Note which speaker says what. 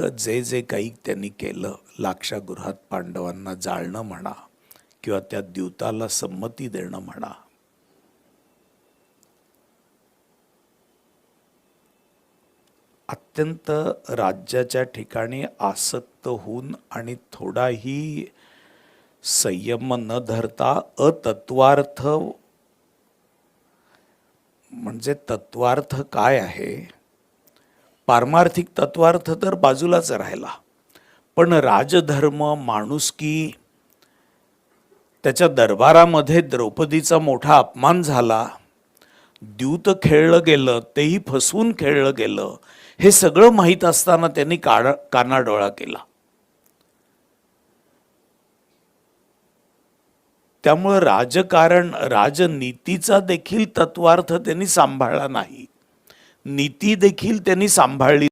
Speaker 1: जे जे काही त्यांनी केलं लाक्षागृहात पांडवांना जाळणं म्हणा किंवा त्या द्यूताला संमती देणं म्हणा. अत्यंत राज्याच्या ठिकाणी आसक्त होऊन आणि थोडाही संयम न धरता अतत्वार्थ म्हणजे तत्वार्थ काय आहे? पारमार्थिक तत्वार्थ तर बाजूलाच राहिला. पण राजधर्म माणुसकी त्याच्या दरबारामध्ये द्रौपदीचा मोठा अपमान झाला. द्यूत खेळलं गेलं तेही फसवून खेळलं गेलं हे सगळं माहीत असताना त्यांनी काना कानाडोळा केला. त्यामुळं राजकारण राजनीतीचा देखील तत्वार्थ त्यांनी सांभाळला नाही. नीती देखील त्यांनी सांभाळली